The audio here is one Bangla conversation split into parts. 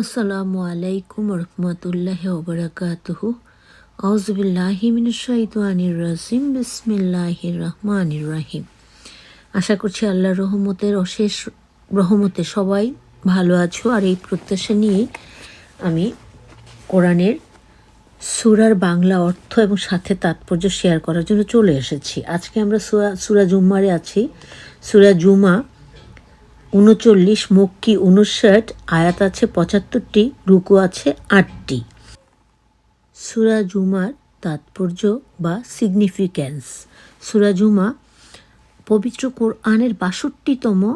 আসসালামু আলাইকুম রহমতুল্লাহ ওবরাকাতুহু আউজবিল্লাহিমিনশাইতানির রাজিম। বিসমিল্লাহির রহমানির রাহিম। আশা করছি আল্লাহর রহমতের অশেষ রহমতে সবাই ভালো আছো। আর এই প্রত্যাশা নিয়েই আমি কোরআনের সুরার বাংলা অর্থ এবং সাথে তাৎপর্য শেয়ার করার জন্য চলে এসেছি। আজকে আমরা সুরা সুরা জুম্মারে আছি। সুরা জুমা উনচল্লিশ মক্কি উনষাট, আয়াত আছে পঁচাত্তরটি, রুকু আছে আটটি। সুরা জুমার তাৎপর্য বা সিগনিফিক্যান্স সুরা জুমা পবিত্র কোরআনের বাষট্টিতম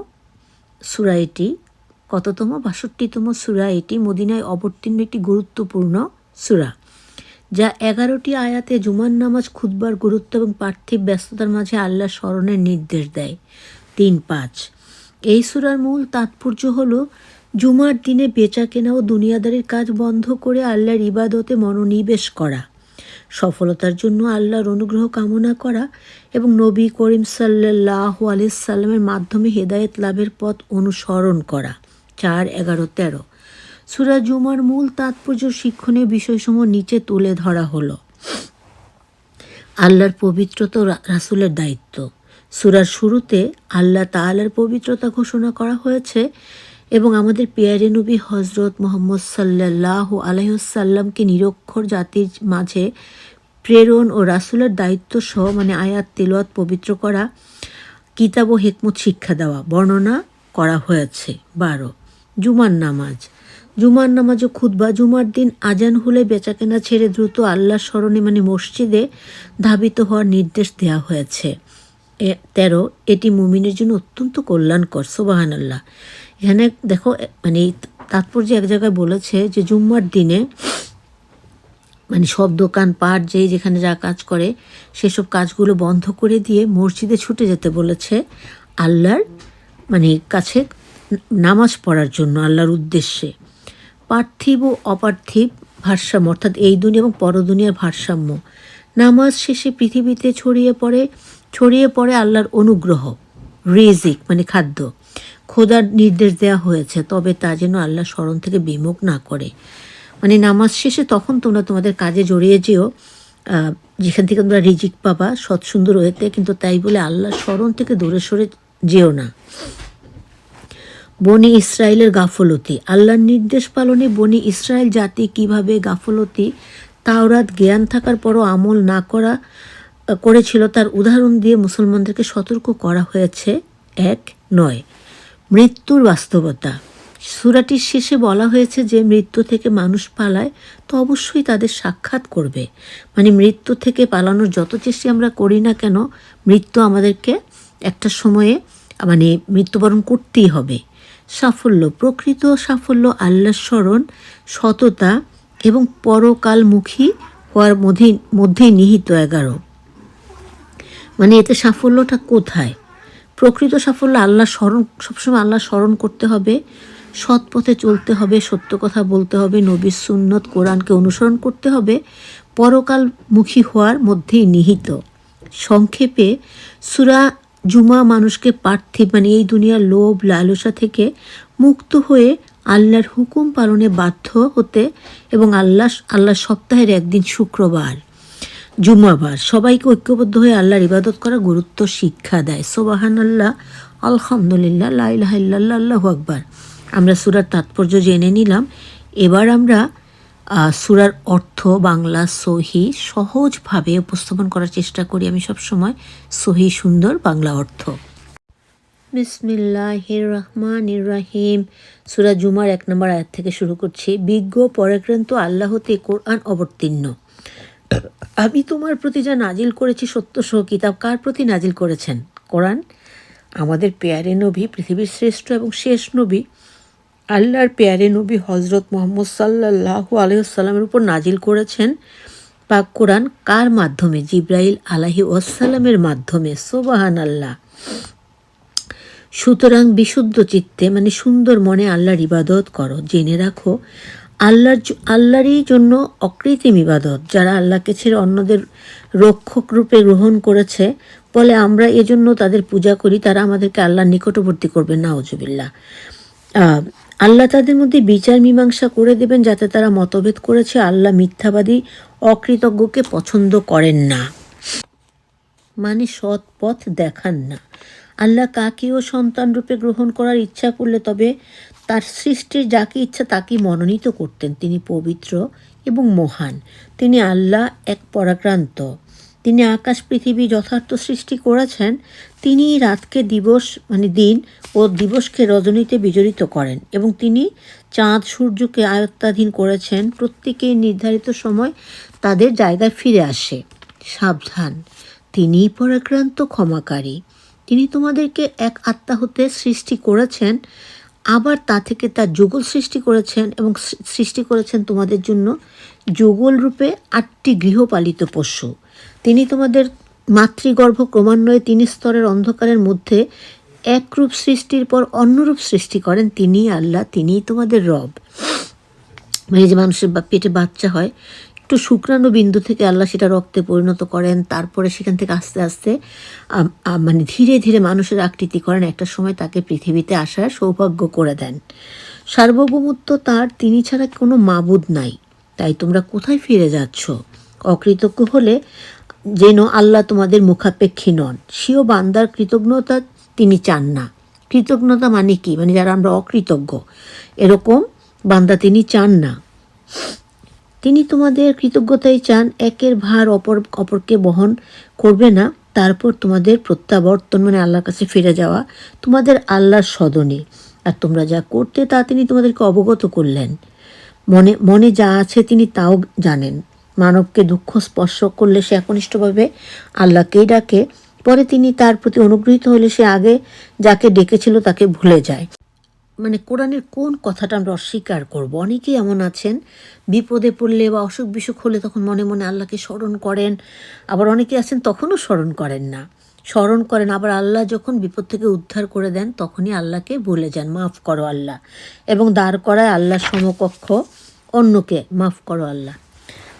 সুরা এটি। কততম? বাষট্টিতম সুরা এটি, মদিনায় অবতীর্ণ একটি গুরুত্বপূর্ণ সুরা। যা এগারোটি আয়াতে জুমার নামাজ খুদবার গুরুত্ব এবং পার্থিব ব্যস্ততার মাঝে আল্লাহ স্মরণের নির্দেশ দেয়। তিন পাঁচ এই সুরার মূল তাৎপর্য হল জুমার দিনে বেচা কেনা ও দুনিয়াদারির কাজ বন্ধ করে আল্লাহর ইবাদতে মনোনিবেশ করা, সফলতার জন্য আল্লাহর অনুগ্রহ কামনা করা এবং নবী করিম সাল্লাহ আলিয়াল্লামের মাধ্যমে হেদায়েত লাভের পথ অনুসরণ করা। চার, এগারো, তেরো। সুরা জুমার মূল তাৎপর্য শিক্ষণীয় বিষয়সমূহ নিচে তুলে ধরা হলো। আল্লাহর পবিত্রতা রাসুলের দায়িত্ব। শুরুতে আল্লাহ তালার পবিত্রতা ঘোষণা করা হয়েছে এবং আমাদের পেয়ারে নবী হজরত মোহাম্মদ সাল্লাহ আলাইসাল্লামকে নিরক্ষর জাতির মাঝে প্রেরণ ও রাসুলের দায়িত্ব সহ মানে আয়াত তিলত পবিত্র করা, কিতাব ও হেকমত শিক্ষা দেওয়া বর্ণনা করা হয়েছে। বারো, জুমার নামাজ। জুমার নামাজ ও খুদ্া জুমার দিন আজান হলে বেচাকেনা ছেড়ে দ্রুত আল্লাহ স্মরণে মানে মসজিদে ধাবিত হওয়ার নির্দেশ দেওয়া হয়েছে। তেরো, এটি মুমিনের জন্য অত্যন্ত কল্যাণকর সোবাহান আল্লাহ এখানে দেখো মানে তাৎপর্য এক জায়গায় বলেছে যে জুম্মার দিনে মানে সব দোকান পাট, যেই যেখানে যা কাজ করে, সেসব কাজগুলো বন্ধ করে দিয়ে মসজিদে ছুটে যেতে বলেছে আল্লাহর মানে কাছে নামাজ পড়ার জন্য, আল্লাহর উদ্দেশ্যে। পার্থিব ও অপার্থিব ভারসাম্য, অর্থাৎ এই দুনিয়া এবং পরদুনিয়ার ভারসাম্য। নামাজ শেষে পৃথিবীতে ছড়িয়ে পড়ে ছড়িয়ে পড়ে আল্লাহর অনুগ্রহ, রেজিক মানে খাদ্য। খোদার নির্দেশ দেওয়া হয়েছে, তবে তা যেন আল্লাহ স্মরণ থেকে বিমুখ না করে। মানে নামাজ শেষে তখন তোমরা তোমাদের কাজে জড়িয়ে যেও যেখান থেকে তোমরা রিজিক পাবা সৎ সুন্দর হয়েতে কিন্তু তাই বলে আল্লাহ স্মরণ থেকে দূরে সরে যেও না। বনি ইসরায়েলের গাফলতি। আল্লাহর নির্দেশ পালনে বনি ইসরায়েল জাতি কীভাবে গাফলতি? তাওরাত জ্ঞান থাকার পরও আমল না করা করেছিল, তার উদাহরণ দিয়ে মুসলমানদেরকে সতর্ক করা হয়েছে। এক, নয়, মৃত্যুর বাস্তবতা। সুরাটির শেষে বলা হয়েছে যে, মৃত্যু থেকে মানুষ পালায়, তো অবশ্যই তাদের সাক্ষাৎ করবে। মানে মৃত্যু থেকে পালানোর যত চেষ্টা আমরা করি না কেন, মৃত্যু আমাদেরকে একটা সময়ে মানে মৃত্যুবরণ করতেই হবে। সাফল্য, প্রকৃত সাফল্য আল্লাহ স্মরণ, সততা এবং পরকালমুখী হওয়ার মধ্যে মধ্যেই নিহিত এগারো। মানে এতে সাফল্যটা কোথায়? প্রকৃত সাফল্য আল্লাহ স্মরণ, সবসময় আল্লাহ স্মরণ করতে হবে, সৎ পথে চলতে হবে, সত্য কথা বলতে হবে, নবী সুন্নত কোরআনকে অনুসরণ করতে হবে, পরকালমুখী হওয়ার মধ্যেই নিহিত। সংক্ষেপে, সুরা জুমা মানুষকে পার্থিব মানে এই দুনিয়ার লোভ, লালসা থেকে মুক্ত হয়ে আল্লাহর হুকুম পালনে বাধ্য হতে এবং আল্লাহ আল্লাহ সপ্তাহের একদিন শুক্রবার। জুমাবার সবাইকে ঐক্যবদ্ধ হয়ে আল্লাহর ইবাদত করা গুরুত্ব শিক্ষা দেয়। সোবাহান আল্লাহ আলহামদুলিল্লাহ লাইলাহ আল্লাহ আকবার। আমরা সুরার তাৎপর্য জেনে নিলাম। এবার আমরা সুরার অর্থ, বাংলা, সহি সহজভাবে উপস্থাপন করার চেষ্টা করি আমি সবসময়। সহি, সুন্দর বাংলা অর্থ। বিসমিল্লাহির রহমান রাহিম। সুরা জুমার এক নম্বর আয়াত থেকে শুরু করছি। বিজ্ঞ, পরাক্রান্ত, আল্লাহতে কোরআন অবতীর্ণ। আমি তোমার প্রতি যা নাজিল করেছি সত্য সহ কিতাব, কার প্রতি নাজিল করেছেন? কোরআন? আমাদের পেয়ারে নবী, পৃথিবীর শ্রেষ্ঠ এবং শেষ নবী, আল্লাহর পেয়ারে নবী হজরত মোহাম্মদ সাল্লাহ আলহিসাল্লামের উপর নাজিল করেছেন। পাক কোরআন কার মাধ্যমে? জিব্রাইল আলাহি ওয়াসাল্লামের মাধ্যমে। সোবাহান আল্লাহ সুতরাং বিশুদ্ধ চিত্তে মানে সুন্দর মনে আল্লাহর ইবাদত করো। জেনে রাখো আল্লাহর আল্লাহরই জন্য অকৃত্রিম ইবাদত। যারা আল্লাহকে ছেড়ে অন্যদের রক্ষক রূপে গ্রহণ করেছে বলে আমরা এজন্য তাদের পূজা করি, তারা আমাদেরকে আল্লাহর নিকটবর্তী করবে না ওজুবিল্লা আল্লাহ তাদের মধ্যে বিচার মীমাংসা করে দেবেন যাতে তারা মতভেদ করেছে, আল্লাহ মিথ্যাবাদী অকৃতজ্ঞকে পছন্দ করেন না। মানে সৎ পথ দেখান না। আল্লাহ কাকেও সন্তান রূপে গ্রহণ করার ইচ্ছা করলে তবে তার সৃষ্টির যাকে ইচ্ছা তাকে মনোনীত করতেন। তিনি পবিত্র এবং মহান। তিনি আল্লাহ এক পরাক্রান্ত। তিনি আকাশ, পৃথিবী যথার্থ সৃষ্টি করেছেন। তিনি রাতকে দিবস মানে দিন ও দিবসকে রজনীতে বিজড়িত করেন এবং তিনি চাঁদ সূর্যকে আয়ত্তাধীন করেছেন। প্রত্যেকেই নির্ধারিত সময় তাদের জায়গায় ফিরে আসে। সাবধান। তিনিই পরাক্রান্ত ক্ষমাকারী। তিনি তোমাদেরকে এক আত্মা হতে সৃষ্টি করেছেন। আবার তা থেকে তার যুগল সৃষ্টি করেছেন এবং সৃষ্টি করেছেন তোমাদের জন্য যুগল রূপে আটটি গৃহপালিত পশু। তিনি তোমাদের মাতৃগর্ভ ক্রমান্বয়ে তিন স্তরের অন্ধকারের মধ্যে একরূপ সৃষ্টির পর অন্যরূপ সৃষ্টি করেন। তিনিই আল্লাহ, তিনিই তোমাদের রব। মানে যে মানুষের পেটে বাচ্চা হয় একটু শুক্রাণু বিন্দু থেকে আল্লাহ সেটা রক্তে পরিণত করেন, তারপরে সেখান থেকে আস্তে আস্তে মানে ধীরে ধীরে মানুষের আকৃতি করেন, একটা সময় তাকে পৃথিবীতে আসার সৌভাগ্য করে দেন। সার্বভৌমত্ব তার, তিনি ছাড়া কোনো মাবুদ নাই। তাই তোমরা কোথায় ফিরে যাচ্ছ? অকৃতজ্ঞ হলে যেন আল্লাহ তোমাদের মুখাপেক্ষী নন। সেও বান্দার কৃতজ্ঞতা তিনি চান না। কৃতজ্ঞতা মানে কি? মানে যারা আমরা অকৃতজ্ঞ, এরকম বান্দা তিনি চান না। তিনি তোমাদের কৃতজ্ঞতাই চান, একের ভার অপর অপরকে বহন করবে না। তারপর তোমাদের প্রত্যাবর্তন মানে আল্লাহর কাছে ফিরে যাওয়া, তোমাদের আল্লাহর সদনে। আর তোমরা যা করতে, তা তিনি তোমাদেরকে অবগত করলেন। মনে মনে যা আছে তিনি তাও জানেন। মানবকে দুঃখ স্পর্শ করলে সে একনিষ্ঠভাবে আল্লাহকেই ডাকে। পরে তিনি তার প্রতি অনুগ্রহিত হলে সে আগে যাকে ডেকেছিল তাকে ভুলে যায়। মানে কোরআনের কোন কথাটা আমরা অস্বীকার করব? অনেকেই এমন আছেন, বিপদে পড়লে বা অসুখ বিসুখ হলে তখন মনে মনে আল্লাহকে স্মরণ করেন। আবার অনেকে আছেন তখনও স্মরণ করেন না। স্মরণ করেন, আবার আল্লাহ যখন বিপদ থেকে উদ্ধার করে দেন, তখনই আল্লাহকে ভুলে যান, মাফ করো আল্লাহ। এবং দাঁড় করায় আল্লাহর সমকক্ষ অন্যকে, মাফ করো আল্লাহ।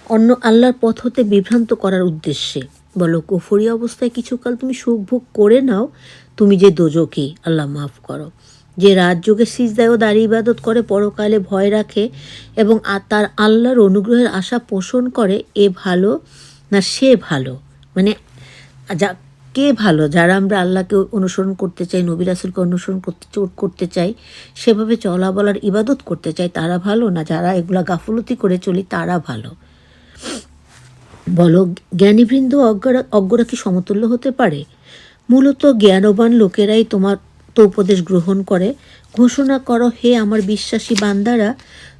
অন্য আল্লাহর পথ হতে বিভ্রান্ত করার উদ্দেশ্যে। বলো, কুফরি অবস্থায় কিছুকাল তুমি সুখ ভোগ করে নাও, তুমি যে দোজকি আল্লাহ মাফ করো। যে রাজযোগে সিজদায় ও দাঁড়িয়ে ইবাদত করে, পরকালে ভয় রাখে এবং তার আল্লাহর অনুগ্রহের আশা পোষণ করে, এ ভালো না সে ভালো? মানে যা, কে ভালো? যারা আমরা আল্লাহকে অনুসরণ করতে চাই, নবী রাসুলকে অনুসরণ করতে করতে চাই, সেভাবে চলা বলার ইবাদত করতে চাই, তারা ভালো? না যারা এগুলা গাফলতি করে চলি, তারা ভালো? বলো, জ্ঞানীবৃন্দ অজ্ঞরা অজ্ঞরা কি সমতুল্য হতে পারে? মূলত জ্ঞানবান লোকেরাই তোমার তো উপদেশ গ্রহণ করে, ঘোষণা করো, হে আমার বিশ্বাসী বান্দারা,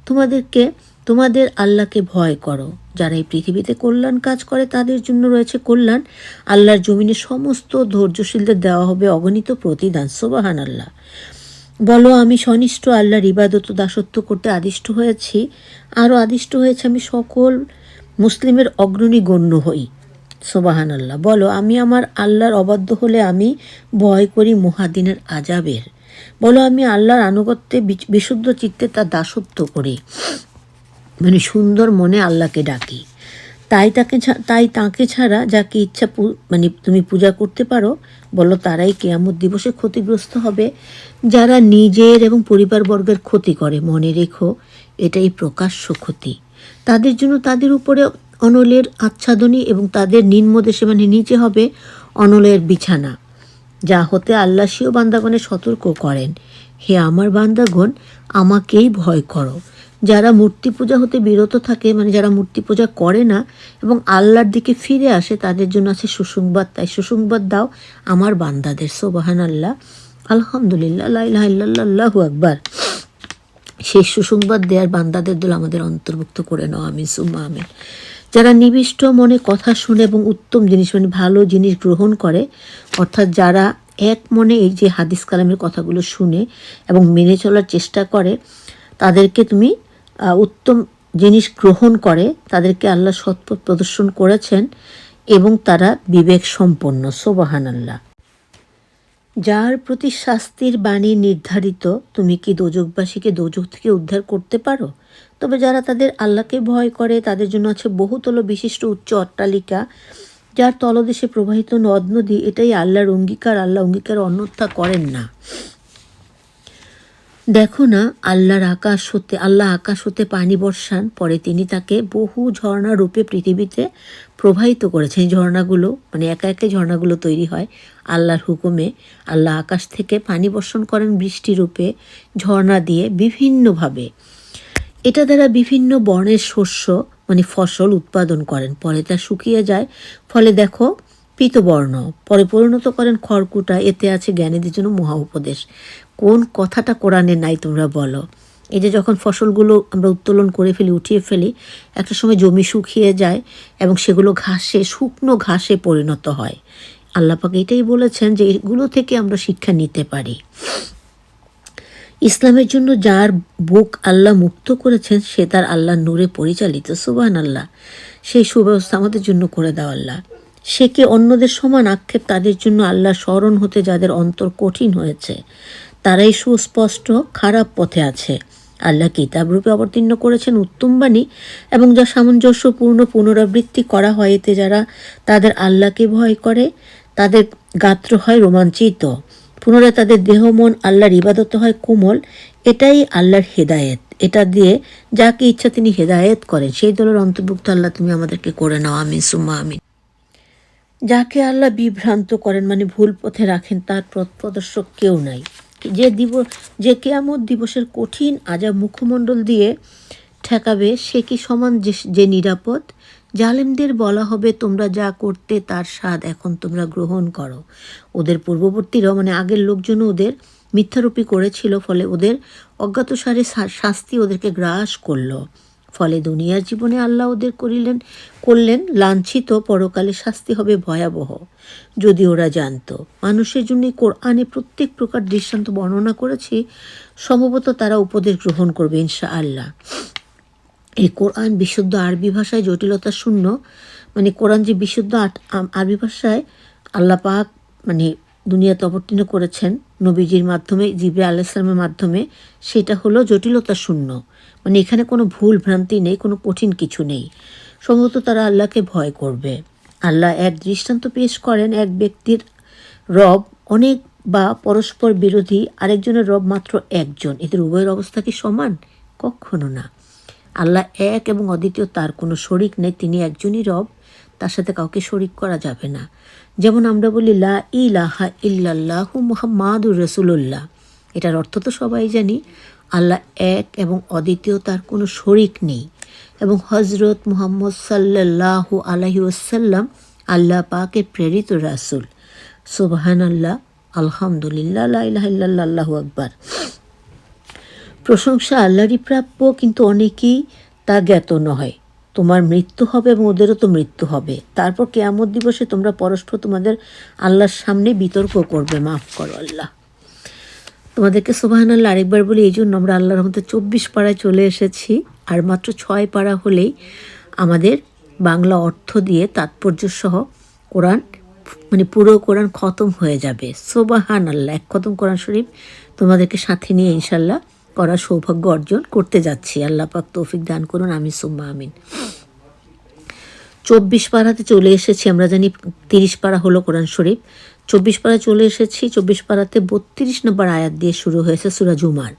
তোমাদেরকে, তোমাদের আল্লাহকে ভয় করো। যারা এই পৃথিবীতে কল্যাণ কাজ করে, তাদের জন্য রয়েছে কল্যাণ। আল্লাহর জমিনে সমস্ত ধৈর্যশীলদের দেওয়া হবে অগণিত প্রতিদান সোবাহান আল্লাহ বলো, আমি সনিষ্ঠ আল্লাহর ইবাদত দাসত্ব করতে আদিষ্ট হয়েছি। আরও আদিষ্ট হয়েছে আমি সকল মুসলিমের অগ্রণী গণ্য হই। সোবাহান আল্লাহ বলো, আমি আমার আল্লাহর অবাধ্য হলে আমি ভয় করি মহাদিনের আজাবের বলো, আমি আল্লাহর আনুগত্যে বিশুদ্ধ চিত্তে তার দাসত্ব করি। মানে সুন্দর মনে আল্লাহকে ডাকি। তাই তাকে তাই তাকে ছাড়া যাকে ইচ্ছা মানে তুমি পূজা করতে পারো, বলো, তারাই কেয়ামত দিবসে ক্ষতিগ্রস্ত হবে। যারা নিজের এবং পরিবারবর্গের ক্ষতি করে, মনে রেখো, এটাই প্রকাশ্য ক্ষতি। তাদের জন্য তাদের উপরে অনলের আচ্ছাদনী এবং তাদের নিম্নদেশে মানে নিচে হবে অনলের বিছানা, যা হতে আল্লাহ সিও বান্দাগণে সতর্ক করেন। হে আমার বান্দাগণ, আমাকেই ভয় করো। যারা মূর্তি পূজা হতে বিরত থাকে মানে যারা মূর্তি পূজা করে না এবং আল্লাহর দিকে ফিরে আসে, তাদের জন্য আছে সুসংবাদ। তাই সুসংবাদ দাও আমার বান্দাদের। সোবাহান আল্লাহ আলহামদুলিল্লাহ লাইলাহ আকবার। সেই সুসংবাদ দেওয়ার বান্দাদের দল আমাদের অন্তর্ভুক্ত করে নাও। আমি সুম্মা আমিন। যারা নিবিষ্ট মনে কথা শুনে এবং উত্তম জিনিস মানে ভালো জিনিস গ্রহণ করে, অর্থাৎ যারা এক মনে এই যে হাদিস কালামের কথাগুলো শুনে এবং মেনে চলার চেষ্টা করে, তাদেরকে তুমি উত্তম জিনিস গ্রহণ করে, তাদেরকে আল্লাহ সৎপথ প্রদর্শন করেছেন এবং তারা বিবেক সম্পন্ন সোবাহান আল্লাহ যার প্রতি শাস্তির বাণী নির্ধারিত, তুমি কি দোজকবাসীকে দোজক থেকে উদ্ধার করতে পারো? তবে যারা তাদের আল্লাহকে ভয় করে, তাদের জন্য আছে বহুতল বিশিষ্ট উচ্চ অট্টালিকা, যার তলদেশে প্রবাহিত নদ নদী এটাই আল্লাহর অঙ্গীকার। আল্লাহ অঙ্গীকার অন্যথা করেন না। দেখো না, আল্লাহর আকাশ হতে, আল্লাহ আকাশ হতে পানি বর্ষান। পরে তিনি তাকে বহু ঝর্ণা রূপে পৃথিবীতে প্রবাহিত করেছেন। ঝর্ণাগুলো মানে একা একে ঝর্ণাগুলো তৈরি হয় আল্লাহর হুকুমে। আল্লাহ আকাশ থেকে পানি বর্ষণ করেন বৃষ্টি রূপে, ঝর্ণা দিয়ে বিভিন্নভাবে। এটা দ্বারা বিভিন্ন বর্ণের শস্য মানে ফসল উৎপাদন করেন। পরে তা শুকিয়ে যায়। ফলে দেখো, পিতবর্ণ। পরে পরিণত করেন খড়কুটা। এতে আছে জ্ঞানীদের জন্য মহা উপদেশ। কোন কথাটা কোরআনে নাই তোমরা বলো। এই যে যখন ফসলগুলো আমরা উত্তোলন করে ফেলি, উঠিয়ে ফেলি, একটা সময় জমি শুকিয়ে যায় এবং সেগুলো ঘাসে, শুকনো ঘাসে পরিণত হয়। আল্লাপাক এটাই বলেছেন যে এগুলো থেকে আমরা শিক্ষা নিতে পারি। ইসলামের জন্য যার বুক আল্লাহ মুক্ত করেছেন, সে তার আল্লাহ নূরে পরিচালিত সুবান আল্লাহ সেই সুব্যবস্থা আমাদের জন্য করে দেওয়া আল্লাহ। সে কি অন্যদের সমান আক্ষেপ? তাদের জন্য আল্লাহ স্মরণ হতে যাদের অন্তর কঠিন হয়েছে। তারাই সুস্পষ্ট, খারাপ পথে আছে। আল্লাহ কিতাব রূপে অবতীর্ণ করেছেন উত্তম বাণী এবং যা সামঞ্জস্যপূর্ণ পুনরাবৃত্তি করা হয়, এতে যারা তাদের আল্লাহকে ভয় করে, তাদের গাত্র হয় রোমাঞ্চিত। পুনরায় তাদের দেহ, মন আল্লাহর ইবাদত হয় কোমল, এটাই আল্লাহর হেদায়েত। এটা দিয়ে যাকে ইচ্ছা তিনি হেদায়েত করেন। সেই দলের অন্তর্ভুক্ত আল্লাহ তুমি আমাদেরকে করে নাও। আমিন, সুম্মা আমিন। যাকে আল্লাহ বিভ্রান্ত করেন মানে ভুল পথে রাখেন, তার পথ প্রদর্শক কেউ নাই। যে দিব, যে কেয়ামত দিবসের কঠিন আজাব মুখমণ্ডল দিয়ে ঠেকাবে, সে কি সমান যে নিরাপদ? জালেমদের বলা হবে, তোমরা যা করতে তার স্বাদ এখন তোমরা গ্রহণ করো। ওদের পূর্ববর্তীরাও মানে আগের লোকজনও ওদের মিথ্যারোপী করেছিল, ফলে ওদের অজ্ঞাতসারে শাস্তি ওদেরকে গ্রাস করল। ফলে দুনিয়ার জীবনে আল্লাহ ওদের করিলেন, করলেন, লাঞ্ছিত, পরকালে শাস্তি হবে ভয়াবহ। যদি ওরা জানতো, মানুষের জন্য কোরআনে প্রত্যেক প্রকার দৃষ্টান্ত বর্ণনা করেছি, সম্ভবত তারা উপদেশ গ্রহণ করবে ইনশা আল্লাহ এই কোরআন বিশুদ্ধ আরবি ভাষায় জটিলতা শূন্য মানে কোরআন যে বিশুদ্ধ আরবি ভাষায় আল্লাহ পাক মানে দুনিয়াতে অবতীর্ণ করেছেন, নবীজির মাধ্যমে জিবরে আলাইসলামের মাধ্যমে, সেটা হলো জটিলতা শূন্য। মানে এখানে কোনো ভুল ভ্রান্তি নেই, কোনো কঠিন কিছু নেই। সম্ভবত তারা আল্লাহকে ভয় করবে। আল্লাহ এক দৃষ্টান্ত পেশ করেন, এক ব্যক্তির রব অনেক বা পরস্পর বিরোধী, আরেকজনের রব মাত্র একজন। এদের উভয়ের অবস্থা কি সমান? কখনো না। আল্লাহ এক এবং অদ্বিতীয় তার কোনো শরিক নেই, তিনি একজনই রব, তার সাথে কাউকে শরিক করা যাবে না। যেমন আমরা বলি, লা ইলাহা ইল্লাল্লাহু মুহাম্মাদুর রসুল্লাহ এটার অর্থ তো সবাই জানি। আল্লাহ এক এবং অদ্বিতীয় তার কোনো শরিক নেই। এবং হজরত মুহাম্মদ সাল্লাল্লাহু আলাইহি ওয়াসাল্লাম আল্লাহ পাকে প্রেরিত রাসূল। সুবহান আল্লাহ আলহামদুলিল্লাহ আল্লাহ আকবার। প্রশংসা আল্লাহরই প্রাপ্য, কিন্তু অনেকেই তা জ্ঞাত নয় তোমার মৃত্যু হবে এবং ওদেরও তো মৃত্যু হবে। তারপর কেয়ামত দিবসে তোমরা পরস্পর তোমাদের আল্লাহর সামনে বিতর্ক করবে। মাফ করো আল্লাহ। তোমাদেরকে সোবাহান আল্লাহ আরেকবার বলি, এই জন্য আমরা আল্লাহর মধ্যে চব্বিশ পাড়ায় চলে এসেছি। আর মাত্র ছয় পাড়া হলেই আমাদের বাংলা অর্থ দিয়ে তাৎপর্য সহ কোরআন মানে পুরো কোরআন খতম হয়ে যাবে। সোবাহান আল্লাহ এক খতম কোরআন শরীফ তোমাদেরকে সাথে নিয়ে ইনশাল্লাহ করার সৌভাগ্য অর্জন করতে যাচ্ছি। আল্লাহ পাক তৌফিক দান করুন আমি সুম্মা, আমিন। চব্বিশ পাড়াতে চলে এসেছি, আমরা জানি তিরিশ পাড়া হলো কোরআন শরীফ। চব্বিশ পাড়া চলে এসেছি। চব্বিশ পাড়াতে বত্রিশ নম্বর আয়াত দিয়ে শুরু হয়েছে সুরা জুমার।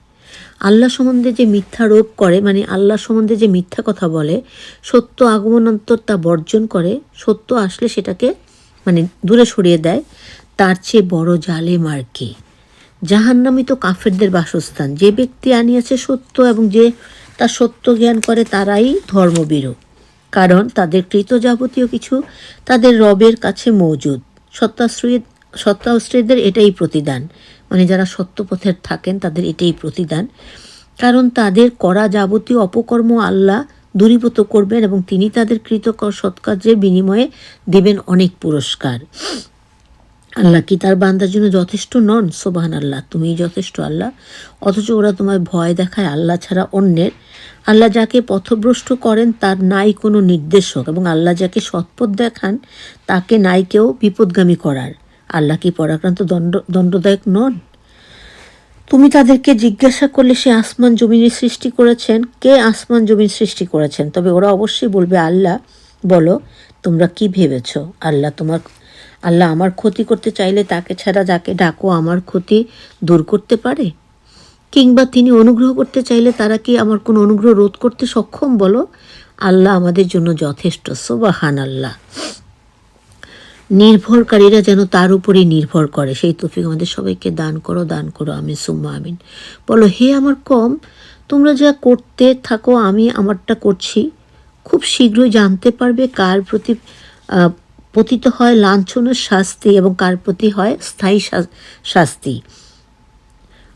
আল্লাহ সম্বন্ধে যে মিথ্যা রোপ করে মানে আল্লাহ সম্বন্ধে যে মিথ্যা কথা বলে, সত্য আগমনান্তর তা বর্জন করে, সত্য আসলে সেটাকে মানে দূরে সরিয়ে দেয়, তার চেয়ে বড় জালেম আর কি? জাহান্নামী তো কাফেরদের বাসস্থান। যে ব্যক্তি আনিয়াছে সত্য এবং যে তার সত্য জ্ঞান করে, তারাই ধর্মবীরু কারণ তাদের কৃত যাবতীয় কিছু তাদের রবের কাছে মজুদ। সত্যাশ্রয়ী সত্যাশ্রয়ীদের এটাই প্রতিদান। মানে যারা সত্যপথের থাকেন, তাদের এটাই প্রতিদান। কারণ তাদের করা যাবতীয় অপকর্ম আল্লাহ দূরীভূত করবেন এবং তিনি তাদের কৃত সৎকার্যের বিনিময়ে দেবেন অনেক পুরস্কার। আল্লাহ কি তার বান্দার জন্য যথেষ্ট নন? সোবাহান আল্লাহ তুমিই যথেষ্ট আল্লাহ। অথচ ওরা তোমায় ভয় দেখায় আল্লাহ ছাড়া অন্যের। আল্লাহ যাকে পথভ্রষ্ট করেন, তার নাই কোনো নির্দেশক এবং আল্লাহ যাকে সৎপথ দেখান, তাকে নাই কেউ বিপদগামী করার। আল্লাহ কি পরাক্রান্ত দণ্ড, দণ্ডদায়ক নন? তুমি তাদেরকে জিজ্ঞাসা করলে সে আসমান জমিনের সৃষ্টি করেছেন, কে আসমান জমিন সৃষ্টি করেছেন? তবে ওরা অবশ্যই বলবে, আল্লাহ, বলো, তোমরা কি ভেবেছ? আল্লাহ তোমার, আল্লাহ আমার ক্ষতি করতে চাইলে তাকে ছাড়া যাকে ডাকো আমার ক্ষতি দূর করতে পারে? কিংবা তিনি অনুগ্রহ করতে চাইলে তারা কি আমার কোনো অনুগ্রহ রোধ করতে সক্ষম? বলো, আল্লাহ আমাদের জন্য যথেষ্ট সোবাহান আল্লাহ নির্ভরকারীরা যেন তার উপরেই নির্ভর করে। সেই তফিক আমাদের সবাইকে দান করো দান করো আমি সুম্মা আমিন। বলো, হে আমার কম, তোমরা যা করতে থাকো, আমি আমারটা করছি। খুব শীঘ্রই জানতে পারবে কার প্রতি পতিত হয় লাঞ্ছনের শাস্তি এবং কার প্রতি হয় স্থায়ী শাস্তি।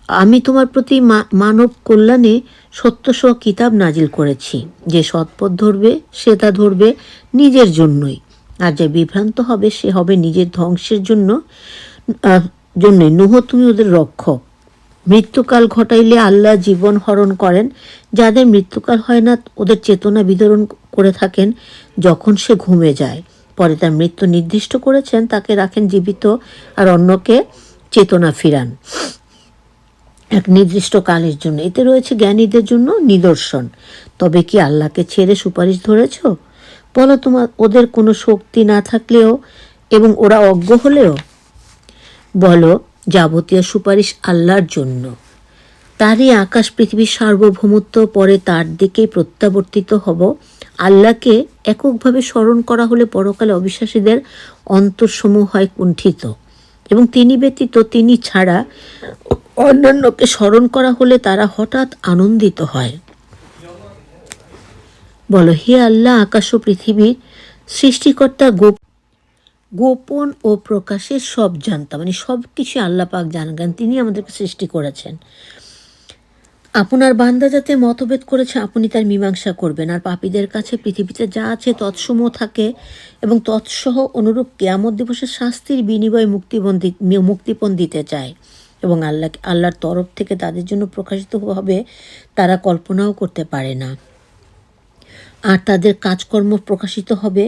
আমি তোমার প্রতি মানব কল্যাণে সত্যসহ কিতাব নাজিল করেছি। যে সৎপথ ধরবে, সে তা ধরবে নিজের জন্যই। আর যে বিভ্রান্ত হবে সে হবে নিজের ধ্বংসের জন্য আহ, জন্যই নুহ তুমি ওদের রক্ষক। মৃত্যুকাল ঘটাইলে আল্লাহ জীবন হরণ করেন। যাদের মৃত্যুকাল হয় না ওদের চেতনা বিতরণ করে থাকেন যখন সে ঘুমে যায়। পরে তার মৃত্যু নির্দিষ্ট করেছেন তাকে রাখেন জীবিত আর অন্যকে চেতনা ফিরান। এক নির্দিষ্ট কালের জন্য। এতে রয়েছে জ্ঞানীদের জন্য নিদর্শন। তবে কি আল্লাহকে ছেড়ে সুপারিশ ধরেছ? বলো তোমার, ওদের কোনো শক্তি না থাকলেও এবং ওরা অজ্ঞ হলেও? বলো, যাবতীয় সুপারিশ আল্লাহর জন্য। তারই আকাশ পৃথিবীর সার্বভৌমত্ব পরে তার দিকেই প্রত্যাবর্তিত হব। আল্লাহকে এককভাবে স্মরণ করা হলে পরকালে অবিশ্বাসীদের অন্তরসমূহ হয় কুণ্ঠিত। এবং তিনি ব্যতীত তিনি ছাড়া অন্যান্যকে স্মরণ করা হলে তারা হঠাৎ আনন্দিত হয়। বলো, হে আল্লাহ, আকাশ ও পৃথিবীর সৃষ্টিকর্তা গোপ গোপন ও প্রকাশের সব জানতা। মানে সব কিছু আল্লাহ পাক জানগান তিনি আমাদেরকে সৃষ্টি করেছেন। আপনার বান্দা যাতে মতভেদ করেছে, আপনি তার মীমাংসা করবেন। আর পাপীদের কাছে পৃথিবীতে যা আছে তৎসমূহ থাকে এবং তৎসহ অনুরূপ কেয়ামত দিবসের শাস্তির বিনিময়ে মুক্তিপণ মুক্তিপণ দিতে চায়। এবং আল্লাহ আল্লাহর তরফ থেকে তাদের জন্য প্রকাশিত হবে, তারা কল্পনাও করতে পারে না। আর তাদের কাজকর্ম প্রকাশিত হবে,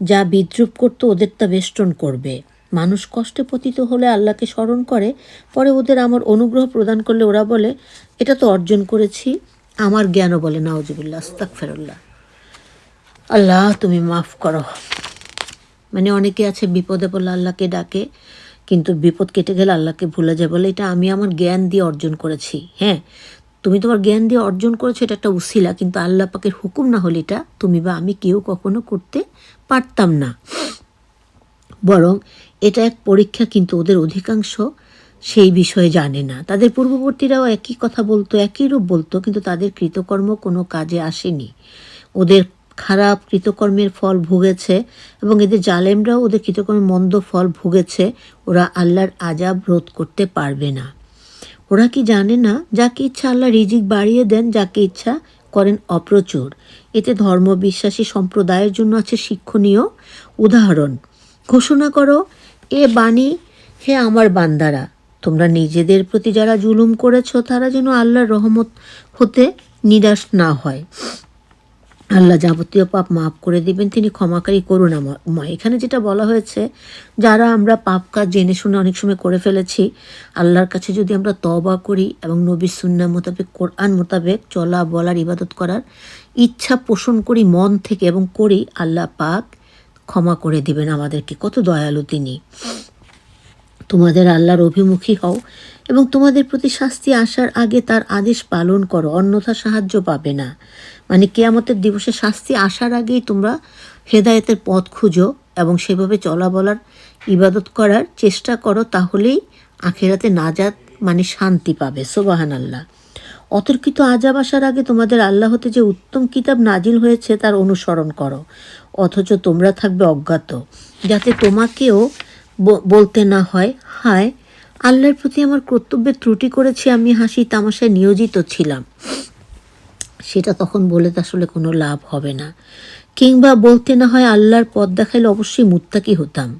যা বিদ্রুপ করতে ওদের তা বেষ্টন করবে। মানুষ কষ্টে পতিত হলে আল্লাহকে স্মরণ করে, পরে ওদের আমার অনুগ্রহ প্রদান করলে ওরা বলে, এটা তো অর্জন করেছি, আমার জ্ঞানও বলে নাওজুবিল্লা আস্তাক ফেরুল্লাহ আল্লাহ, তুমি মাফ করো। মানে অনেকে আছে, বিপদে বলে আল্লাহকে ডাকে, কিন্তু বিপদ কেটে গেলে আল্লাহকে ভুলে যায় বলে, এটা আমি আমার জ্ঞান দিয়ে অর্জন করেছি। হ্যাঁ তুমি তোমার জ্ঞান দিয়ে অর্জন করেছ, এটা একটা উসিলা, কিন্তু আল্লাহ পাকের হুকুম না হলে এটা তুমি বা আমি কেউ কখনো করতে পারতাম না। বরং এটা এক পরীক্ষা, কিন্তু ওদের অধিকাংশ সেই বিষয়ে জানে না। তাদের পূর্ববর্তীরাও একই কথা বলতো, একই রূপ বলতো, কিন্তু তাদের কৃতকর্ম কোনো কাজে আসেনি। ওদের খারাপ কৃতকর্মের ফল ভুগেছে এবং এদের জালেমরাও ওদের কৃতকর্মের মন্দ ফল ভুগেছে, ওরা আল্লাহর আজাব রোধ করতে পারবে না। ওরা কি জানে না? যাকে ইচ্ছা আল্লাহ রিজিক বাড়িয়ে দেন, যাকে ইচ্ছা করেন অপ্রচুর। এতে ধর্ম বিশ্বাসী সম্প্রদায়ের জন্য আছে শিক্ষণীয় উদাহরণ। ঘোষণা করো, এ বাণী, হে আমার বান্দারা, তোমরা নিজেদের প্রতি যারা জুলুম করেছ, তারা যেন আল্লাহর রহমত হতে নিরাশ না হয়। আল্লাহ যাবতীয় পাপ মাফ করে দিবেন, তিনি ক্ষমাকারী করুণাময় এখানে যেটা বলা হয়েছে, যারা আমরা পাপ কাজ জেনে শুনে অনেক সময় করে ফেলেছি, আল্লাহর কাছে যদি আমরা তবা করি এবং নবী সুন্না মোতাবেক, কোরআন মোতাবেক চলা, বলার, ইবাদত করার ইচ্ছা পোষণ করি, মন থেকে এবং করি, আল্লাহ পাক ক্ষমা করে দিবেন আমাদেরকে। কত দয়ালু তিনি। তোমাদের আল্লাহর অভিমুখী হও এবং তোমাদের প্রতি শাস্তি আসার আগে তার আদেশ পালন করো, অন্যথা সাহায্য পাবে না। মানে কেয়ামতের দিবসে শাস্তি আসার আগেই তোমরা হেদায়েতের পথ খুঁজো এবং সেভাবে চলা বলার ইবাদত করার চেষ্টা করো, তাহলেই আখেরাতে নাজাত মানে শান্তি পাবে। সোবাহান আল্লাহ অতর্কিত আজাব আসার আগে তোমাদের আল্লাহ হতে যে উত্তম কিতাব নাজিল হয়েছে তার অনুসরণ করো, অথচ তোমরা থাকবে অজ্ঞাত। যাতে তোমাকেও বলতে না হয়, হায়, আল্লাহর প্রতি আমার কর্তব্যে ত্রুটি করেছি, আমি হাসি তামাশায় নিয়োজিত ছিলাম। সেটা তখন বলে আসলে কোনো লাভ হবে না। কিংবা বলতে না হয় আল্লাহর পথ দেখাইলে অবশ্যই মুত্তাকি হতাম।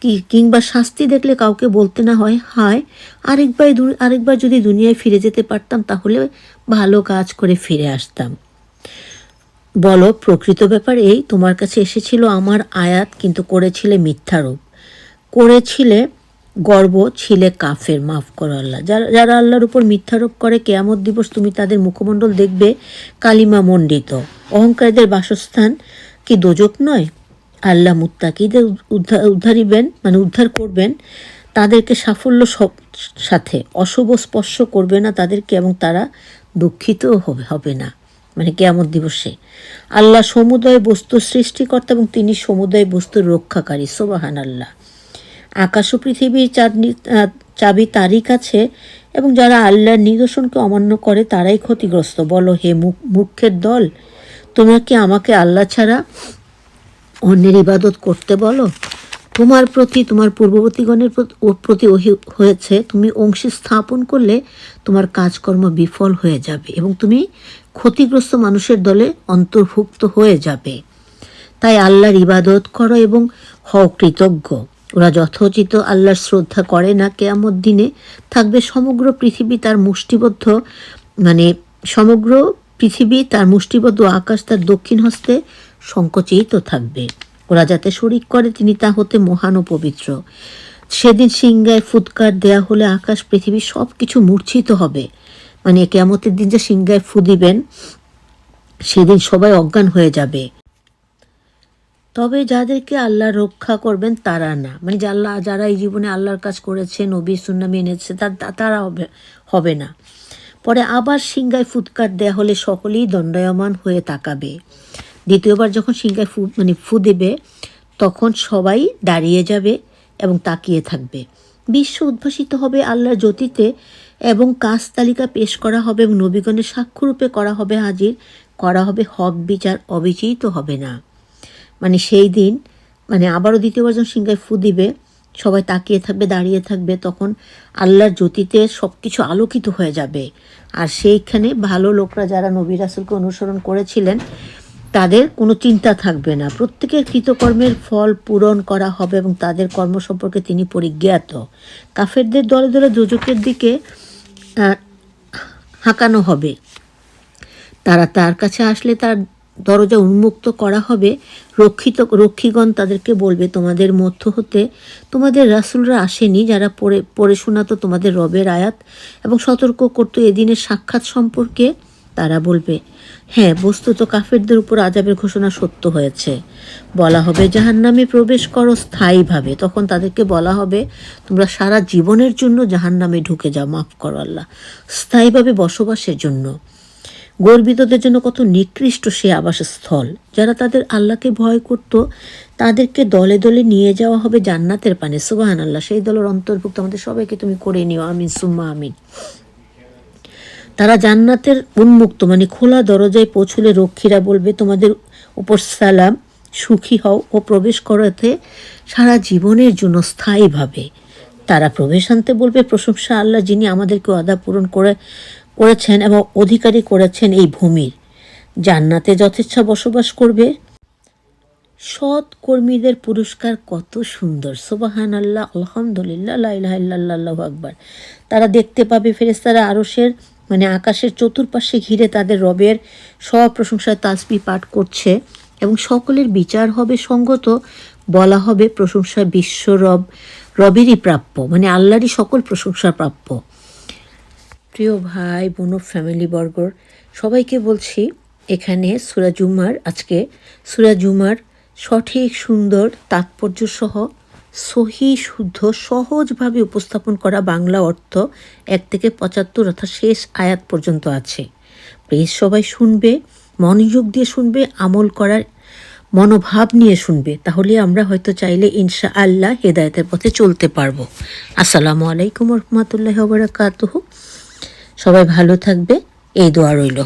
কি, কিংবা শাস্তি দেখলে কাউকে বলতে না হয়, হায়, আরেকবার আরেকবার যদি দুনিয়ায় ফিরে যেতে পারতাম, তাহলে ভালো কাজ করে ফিরে আসতাম। বলো, প্রকৃত ব্যাপার এই, তোমার কাছে এসেছিল আমার আয়াত, কিন্তু করেছিলে মিথ্যারূপ করেছিলে গর্ব, ছিলে কাফের, মাফ করো আল্লাহ। যারা যারা আল্লাহর উপর মিথ্যারোপ করে, কেয়ামত দিবস তুমি তাদের মুখমণ্ডল দেখবে কালিমা মণ্ডিত। অহংকারীদের বাসস্থান কি দোজক নয়? আল্লাহ মুত্তাকিদের উদ্ধার উদ্ধারিবেন মানে উদ্ধার করবেন তাদেরকে সাফল্য সব সাথে। অশুভ স্পর্শ করবে না তাদেরকে এবং তারা দুঃখিতও হবে হবে না মানে কেয়ামত দিবসে। আল্লাহ সমুদয় বস্তু সৃষ্টিকর্তা এবং তিনি সমুদয় বস্তুর রক্ষাকারী সোবাহান আল্লাহ আকাশ ও পৃথিবীর চাঁদনি চাবি তারই কাছে এবং যারা আল্লাহর নিদর্শনকে অমান্য করে তারাই ক্ষতিগ্রস্ত। বলো, হে মূর্খের দল, তোমরা কি আমাকে আল্লাহ ছাড়া অন্যের ইবাদত করতে বলো? তোমার প্রতি, তোমার পূর্ববর্তীগণের প্রত- হয়েছে, তুমি অংশী স্থাপন করলে তোমার কাজকর্ম বিফল হয়ে যাবে এবং তুমি ক্ষতিগ্রস্ত মানুষের দলে অন্তর্ভুক্ত হয়ে যাবে। তাই আল্লাহর ইবাদত করো এবং হও কৃতজ্ঞ। ওরা যথোচিত আল্লাহর শ্রদ্ধা করে না কেয়ামত দিনে। থাকবে সমগ্র পৃথিবী তার মুষ্টিবদ্ধ মানে সমগ্র পৃথিবী তার মুষ্টিবদ্ধ আকাশ তার দক্ষিণ হস্তে সংকোচিত থাকবে। ওরা যাতে শরিক করে, তিনি তা হতে মহান ও পবিত্র। সেদিন সিংগায় ফুৎকার দেয়া হলে আকাশ, পৃথিবী সব কিছু মূর্ছিত হবে। মানে কেয়ামতের দিন যে সিংগায় ফু দিবেন, সেদিন সবাই অজ্ঞান হয়ে যাবে। তবে যাদেরকে আল্লাহ রক্ষা করবেন, তারা না। মানে আল্লাহ, যারা এই জীবনে আল্লাহর কাজ করেছে, নবী সুন্না তা- তারা হবে হবে না। পরে আবার সিংগায় ফুৎকার দেয়া হলে সকলেই দণ্ডায়মান হয়ে তাকাবে। দ্বিতীয়বার যখন সিংগায় ফু মানে ফু দেবে, তখন সবাই দাঁড়িয়ে যাবে এবং তাকিয়ে থাকবে। বিশ্ব উদ্ভাসিত হবে আল্লাহর জ্যোতিতে এবং কাজ তালিকা পেশ করা হবে এবং নবীগণের সাক্ষ্যরূপে করা হবে হাজির, করা হবে হক বিচার, অবিচলিত হবে না। মানে সেই দিন মানে আবারও দ্বিতীয়বার যখন সিংহায় ফু দিবে, সবাই তাকিয়ে থাকবে, দাঁড়িয়ে থাকবে, তখন আল্লাহর জ্যোতিতে সব কিছু আলোকিত হয়ে যাবে। আর সেইখানে ভালো লোকরা যারা নবী রাসুলকে অনুসরণ করেছিলেন, তাদের কোনো চিন্তা থাকবে না। প্রত্যেকের কৃতকর্মের ফল পূরণ করা হবে এবং তাদের কর্ম সম্পর্কে তিনি পরিজ্ঞাত। কাফেরদের দলে দলে দুজকের দিকে হাঁকানো হবে। তারা তার কাছে আসলে তার দরজা উন্মুক্ত করা হবে, রক্ষিত, রক্ষীগণ তাদেরকে বলবে, তোমাদের মধ্য হতে তোমাদের রাসুলরা আসেনি যারা পড়ে পড়ে শোনাতো তোমাদের রবের আয়াত এবং সতর্ক করতো এদিনের সাক্ষাৎ সম্পর্কে তারা বলবে হ্যাঁ বস্তুত কাফেরদের উপর আজাবের ঘোষণা সত্য হয়েছে। বলা হবে, জাহান্নামে প্রবেশ করো স্থায়ীভাবে। তখন তাদেরকে বলা হবে, তোমরা সারা জীবনের জন্য জাহান্নামে ঢুকে যাও, মাফ করো আল্লাহ। স্থায়ীভাবে বসবাসের জন্য। গর্বিতদের জন্য কত নিকৃষ্ট সে আবাসস্থল, যারা তাদের আল্লাহকে ভয় করত, তাদেরকে দলে দলে নিয়ে যাওয়া হবে জান্নাতের পানে। সুবাহান আল্লাহ সেই দলের অন্তর্ভুক্ত আমাদের সবাইকে তুমি করে নিও। আমিন, সুম্মা আমিন। তারা জান্নাতের উন্মুক্ত মানে খোলা দরজায় পৌঁছলে রক্ষীরা বলবে, তোমাদের উপর সালাম, সুখী হও ও প্রবেশ করাতে সারা জীবনের জন্য স্থায়ীভাবে। তারা প্রবেশ আনতে বলবে, প্রশংসা আল্লাহ, যিনি আমাদেরকে আদা পূরণ করে করেছেন এবং অধিকারী করেছেন এই ভূমির। জান্নাতে যথেচ্ছা বসবাস করবে। সৎ কর্মীদের পুরস্কার কত সুন্দর। সোবাহান আল্লাহ আলহামদুলিল্লাহ লাইলাহ আকবার। তারা দেখতে পাবে ফেরেস্তারা আরসের মানে আকাশের চতুর্পাশে ঘিরে তাদের রবের সব প্রশংসায় তাসবি পাঠ করছে এবং সকলের বিচার হবে সঙ্গত, বলা হবে প্রশংসা বিশ্ব রব, রবেরই প্রাপ্য মানে আল্লাহরই সকল প্রশংসা প্রাপ্য। প্রিয় ভাই, বোন ফ্যামিলি বর্গর, সবাইকে বলছি এখানে সুরা জুমার, আজকে সুরা জুমার সঠিক, সুন্দর তাৎপর্য সহ সহি শুদ্ধ, সহজভাবে উপস্থাপন করা বাংলা অর্থ এক থেকে পঁচাত্তর অর্থাৎ শেষ আয়াত পর্যন্ত আছে। প্লিজ সবাই শুনবে, মনোযোগ দিয়ে শুনবে, আমল করার মনোভাব নিয়ে শুনবে। তাহলে আমরা হয়তো চাইলে ইনশা আল্লাহ হেদায়তের পথে চলতে পারব। আসসালামু আলাইকুম রহমতুল্লাহ বারাকাতুহু। সবাই ভালো থাকবে এই দোয়া রইল।